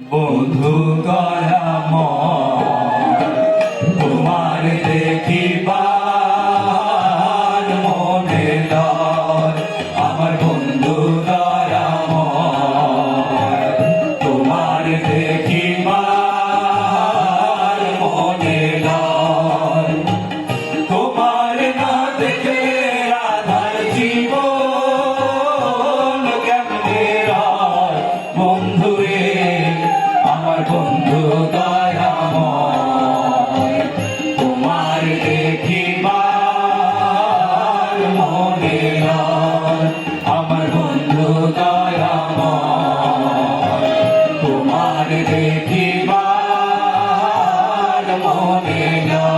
বন্ধু দয়া মন মনে আমার বন্ধু দয়া তোমার দেখিবার মনে না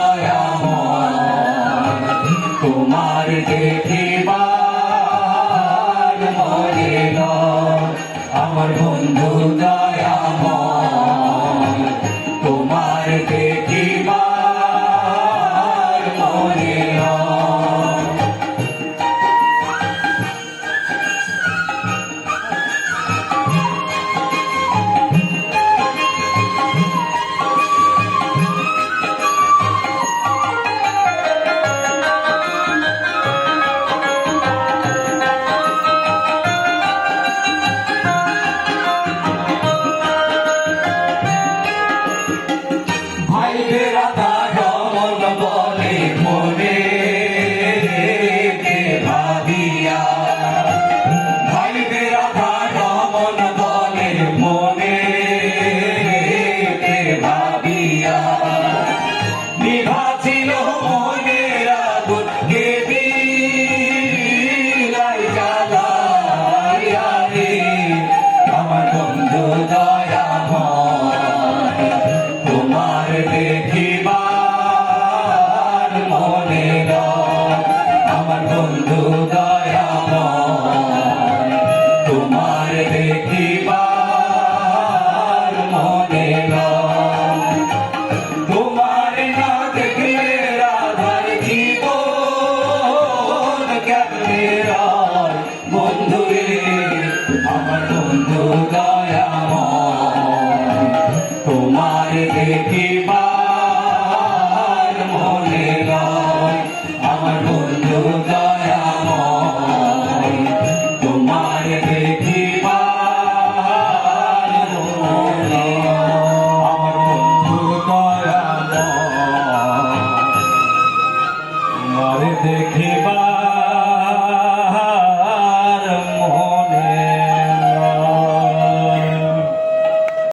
বন্ধু দয়াময় তোমার দেখিবার মনে তোমার না দেখলে রাধার জীবন কেমনে বন্ধু রে আমার বন্ধু দয়াময়। তোমার দেখিবার তোমার দেখিবা